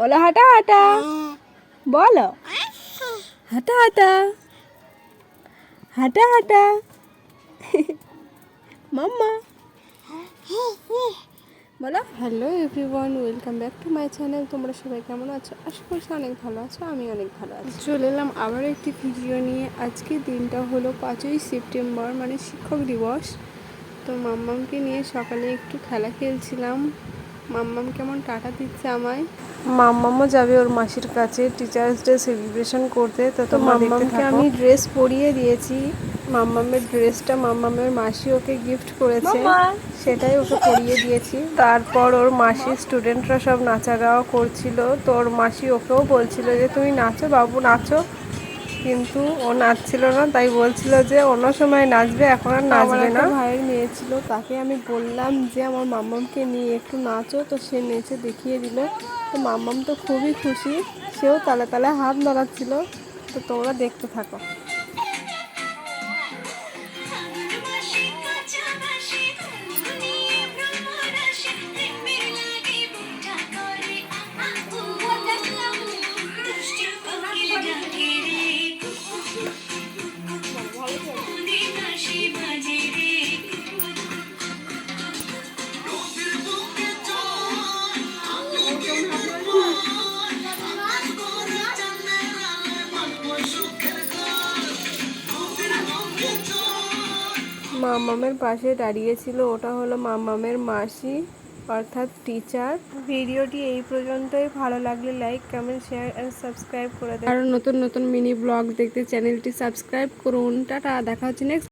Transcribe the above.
বলো, হাঁটা হাঁটা। বলো। হাঁটা হাঁটা। হাঁটা হাঁটা। মাম্মা। বলো। Hello everyone, welcome back to my channel. তোমরা সবাই কেমন আছো? আশা করছি অনেক ভালো আছো, আমি অনেক ভালো আছি। চলে এলাম আবার একটি ভিডিও নিয়ে। আজকে দিনটা হলো পাঁচই সেপ্টেম্বর মানে শিক্ষক দিবস। তো মাম্মামকে নিয়ে সকালে একটু খেলা খেলছিলাম। মাম্মাম কেমন টাটা দিচ্ছে আমায়? মাম্মামও যাবে ওর মাসির কাছে টিচার্স ডে সেলিব্রেশন করতে। তো তো মাম্মামকে আমি ড্রেস পরিয়ে দিয়েছি। মাম্মামের ড্রেসটা মাম্মামের মাসি ওকে গিফট করেছে। সেটাই ওকে পরিয়ে দিয়েছি। তারপর ওর মাসির স্টুডেন্টরা সব নাচা গাওয়া করছিল। তো ওর মাসি ওকেও বলছিল যে তুমি নাচো বাবু নাচো। কিন্তু ও নাচছিল না তাই বলছিল যে অন্য সময় নাচবে এখন আর নাচবে না। ভাইয়ের মেয়ে ছিল তাকে আমি বললাম যে আমার মাম্মামকে নিয়ে একটু নাচো তো সে নেচে দেখিয়ে দিল। তো মাম্মাম তো খুবই খুশি সেও তালে তালে হাত নাড়াচ্ছিল। তো তোমরা দেখতে থাকো। মামামের পাশে দাঁড়িয়েছিল। ওটা হলো মামামের মাসি, অর্থাৎ টিচার ভিডিওটি এই পর্যন্তই। ভালো লাগলে like comment share and subscribe করে দেয় আরও নতুন নতুন মিনি ব্লগ দেখতে চ্যানেলটি সাবস্ক্রাইব করুন। টাটা, দেখা হচ্ছে নেক্সট